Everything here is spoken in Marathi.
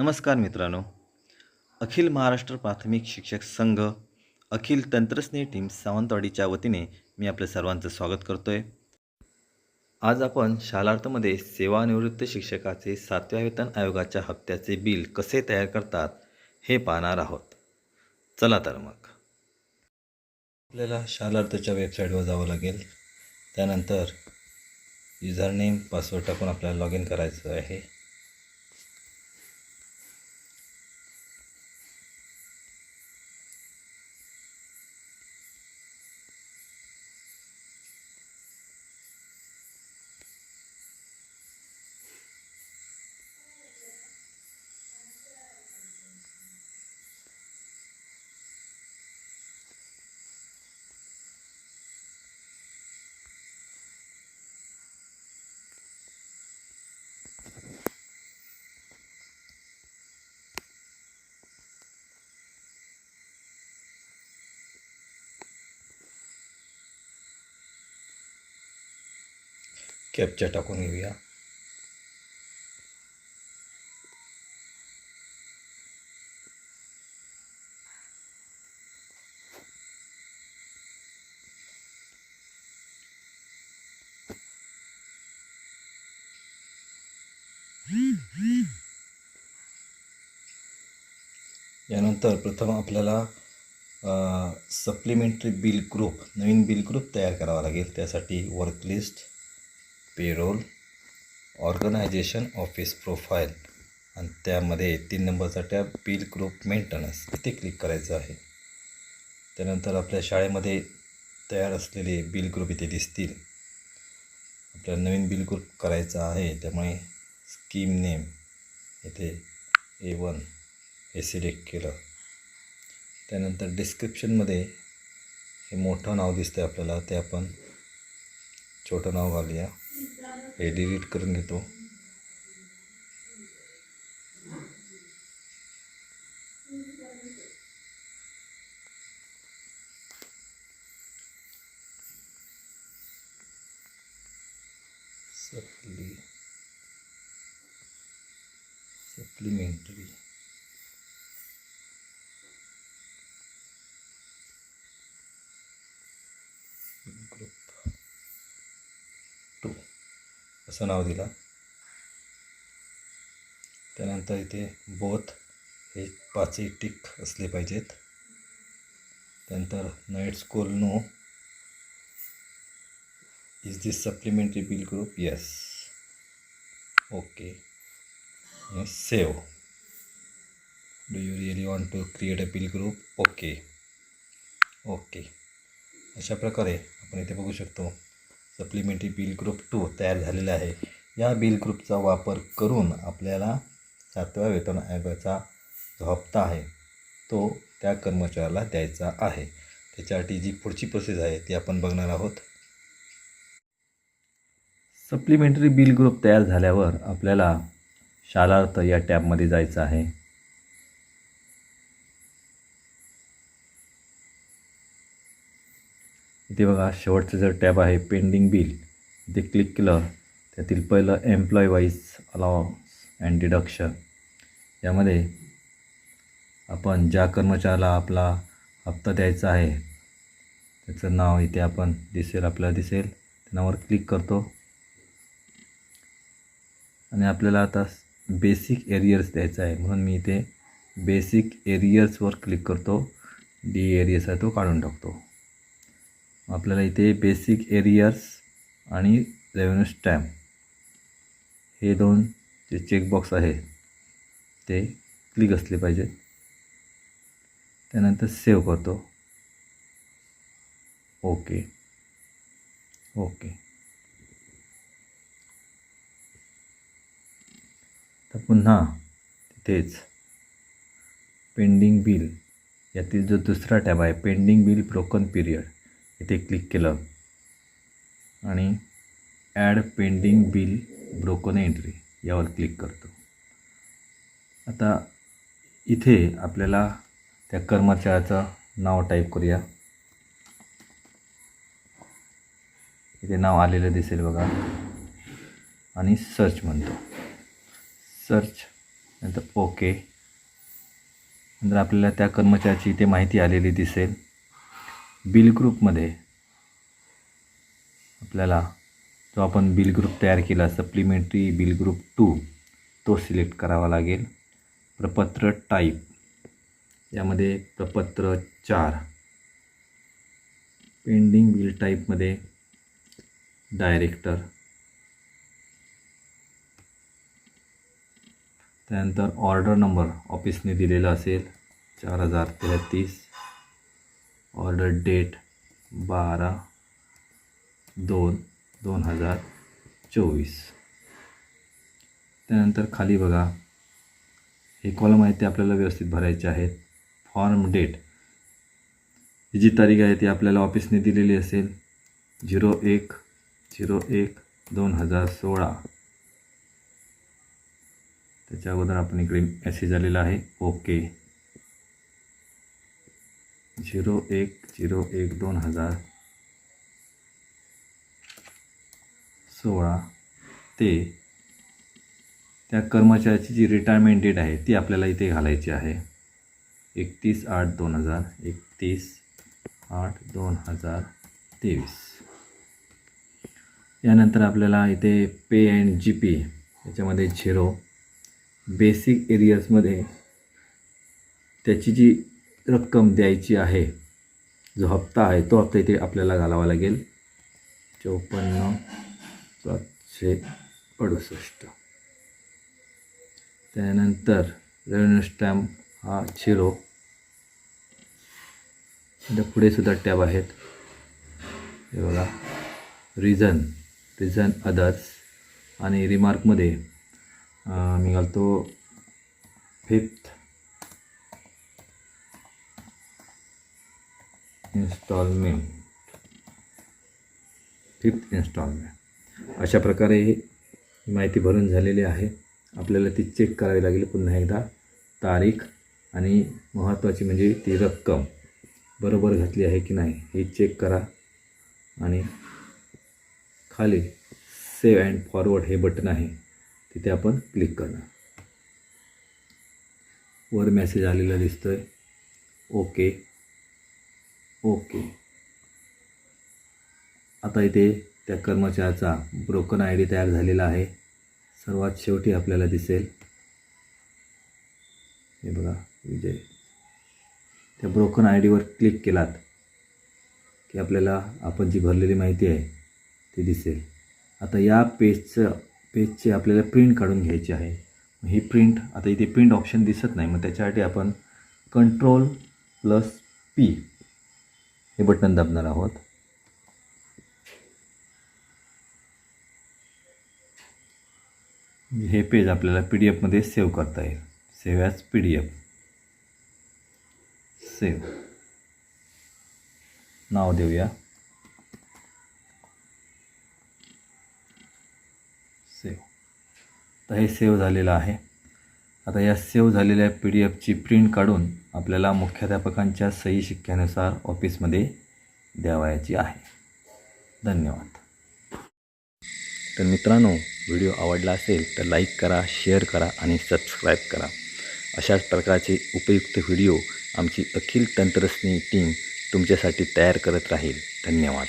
नमस्कार मित्रांनो. अखिल महाराष्ट्र प्राथमिक शिक्षक संघ अखिल तंत्रस्नेही टीम सावंतवाडीच्या वतीने मी आपल्या सर्वांचं स्वागत करतो आहे आज आपण शालार्थमध्ये सेवानिवृत्त शिक्षकाचे सातव्या वेतन आयोगाच्या हप्त्याचे बिल कसे तयार करतात हे पाहणार आहोत. चला तर मग. आपल्याला शालार्थच्या वेबसाईटवर जावं लागेल. त्यानंतर युजर नेम पासवर्ड टाकून आपल्याला लॉग इन करायचं आहे. कॅपच्या टाकून घेऊया. यानंतर प्रथम आपल्याला सप्लिमेंटरी बिल ग्रुप नवीन बिल ग्रुप तयार करावा लागेल. त्यासाठी work list payroll organisation office profile आणि त्यामध्ये तीन नंबरचा टॅब बिल ग्रुप मेंटेनन्स इथे क्लिक करायचं आहे. त्यानंतर आपल्या शाळेमध्ये तयार असलेले बिल ग्रुप इथे दिसतील. आपल्याला नवीन बिल ग्रुप करायचा आहे त्यामुळे स्कीम नेम इथे ए वन हे सिलेक्ट केलं. त्यानंतर डिस्क्रिप्शनमध्ये हे मोठं नाव दिसतं आहे आपल्याला ते आपण छोटं नाव घालूया. हे डिलीट करून घेतो. सप्ली सप्लिमेंटरी असं नाव दिलं. त्यानंतर इथे बोथ हे पाचही टिक असले पाहिजेत. त्यानंतर night school no is this supplementary bill group yes okay save do you really want to create a bill group okay okay अशा प्रकारे आपण इथे बघू शकतो. सप्लिमेंटरी बिल ग्रुप टू तयार झालेला आहे. या बिल ग्रुपचा वापर करून आपल्याला सातव्या वेतन आयोगाचा जो हप्ता आहे तो त्या कर्मचाऱ्याला द्यायचा आहे. त्याच्यासाठी जी पुढची प्रोसेस आहे ती आपण बघणार आहोत. सप्लिमेंटरी बिल ग्रुप तयार झाल्यावर आपल्याला शालार्थ या टॅबमध्ये जायचं आहे. इथे बघा शेवटचं जर टॅब आहे पेंडिंग बिल इथे क्लिक केलं त्यातील पहिलं employee wise allowance and deduction यामध्ये आपण ज्या कर्मचाऱ्याला आपला हप्ता द्यायचा आहे त्याचं नाव इथे आपण दिसेल आपल्याला दिसेल. त्या नावावर क्लिक करतो. आणि आपल्याला आता बेसिक एरियर्स द्यायचा आहे म्हणून मी इथे बेसिक एरियर्सवर क्लिक करतो. डी एरियर्स आहे तो काढून टाकतो. आपल्याला इथे बेसिक एरियर्स आणि रेव्हेन्यू स्टॅम्प हे दोन जे चेकबॉक्स आहे ते क्लिक असले पाहिजेत. त्यानंतर सेव्ह करतो. ओके ओके तर पुन्हा तिथेच पेंडिंग बिल यातील जो दुसरा टॅब आहे पेंडिंग बिल ब्रोकन पिरियड इथे क्लिक केलं. आणि add pending bill broken entry यावर क्लिक करतो. आता इथे आपल्याला त्या कर्मचाऱ्याचं नाव टाईप करूया. इथे नाव आलेलं दिसेल बघा. आणि सर्च म्हणतो. सर्च नंतर ओके नंतर आपल्याला त्या कर्मचाऱ्याची इथे माहिती आलेली दिसेल. बिल ग्रुपमध्ये आपल्याला जो आपण बिल ग्रुप तयार केला सप्लिमेंटरी बिल ग्रुप टू तो सिलेक्ट करावा लागेल. प्रपत्र टाईप यामध्ये प्रपत्र चार. पेंडिंग बिल टाईपमध्ये डायरेक्टर त्यानंतर ऑर्डर नंबर ऑफिसने दिलेला असेल चार हजार तेहतीस. ऑर्डर डेट बारा दोन दोन हजार चोवीस. त्यानंतर खाली बघा. हे कॉलम आहे ते आपल्याला व्यवस्थित भरायचे आहेत. फॉर्म डेट ही जी तारीख आहे ती आपल्याला ऑफिसने दिलेली असेल. झिरो एक झिरो एक दोन हजार सोळा. त्याच्या अगोदर आपण इकडे मेसेज आलेला आहे. ओके झिरो एक झिरो एक दोन हजार सोळा ते त्या कर्मचाऱ्याची जी रिटायरमेंट डेट आहे ती आपल्याला इथे घालायची आहे. एकतीस आठ दोन हजार एकतीस आठ दोन हजार तेवीस. यानंतर आपल्याला इथे पे अँड जी पी याच्यामध्ये झिरो बेसिक एरियाजमध्ये त्याची जी रक्कम द्यायची आहे. जो हप्ता आहे तो हप्ता इथे आपल्याला घालावा लागेल. चौपन्न सातशे अडुसष्ट. त्यानंतर रेव्हेन्यू स्टॅम्प हा झिरो. त्या पुढे सुद्धा टॅब आहेत. हे बघा. रिझन रिझन अदर्स आणि रिमार्कमध्ये मी घालतो फिफ्थ इन्स्टॉलमेंट. Fifth instalment. अशा प्रकारे माहिती भरून झालेली आहे. आपल्याला ती चेक करावी लागेल पुन्हा एकदा. तारीख आणि महत्त्वाची म्हणजे ती रक्कम. बरोबर घातली आहे की नाही हे चेक करा. आणि खाली सेव्ह अँड फॉरवर्ड हे बटन आहे. तिथे आपण क्लिक करणार. वर मेसेज आलेला दिसतोय. Okay okay. आता इथे त्या कर्मचाऱ्याचा ब्रोकन आय डी तयार झालेला आहे. सर्वात शेवटी आपल्याला दिसेल. हे बघा विजय. त्या ब्रोकन आय डीवर क्लिक केलात की आपल्याला आपण जी भरलेली माहिती आहे ती दिसेल. आता या पेजचं पेजचे आपल्याला प्रिंट काढून घ्यायची आहे. ही प्रिंट आता इथे प्रिंट ऑप्शन दिसत नाही. मग त्याच्यासाठी आपण कंट्रोल प्लस पी हे बटन दाबणार आहोत. हे पेज आपल्याला पी डी एफमध्ये सेव्ह करता येईल. Save as P D F save नाव देऊया. सेव्ह तर हे सेव्ह झालेलं आहे. आता या सेव्ह झालेल्या पी डी एफची प्रिंट काढून आपल्याला मुख्याध्यापकांच्या सही शिक्क्यानुसार ऑफिसमध्ये द्यावायची आहे. धन्यवाद. तर मित्रांनो व्हिडिओ आवडला असेल तर लाईक करा शेअर करा आणि सबस्क्राईब करा. अशाच प्रकारचे उपयुक्त व्हिडिओ आमची अखिल तंत्रस्नी टीम तुमच्यासाठी तयार करत राहील. धन्यवाद.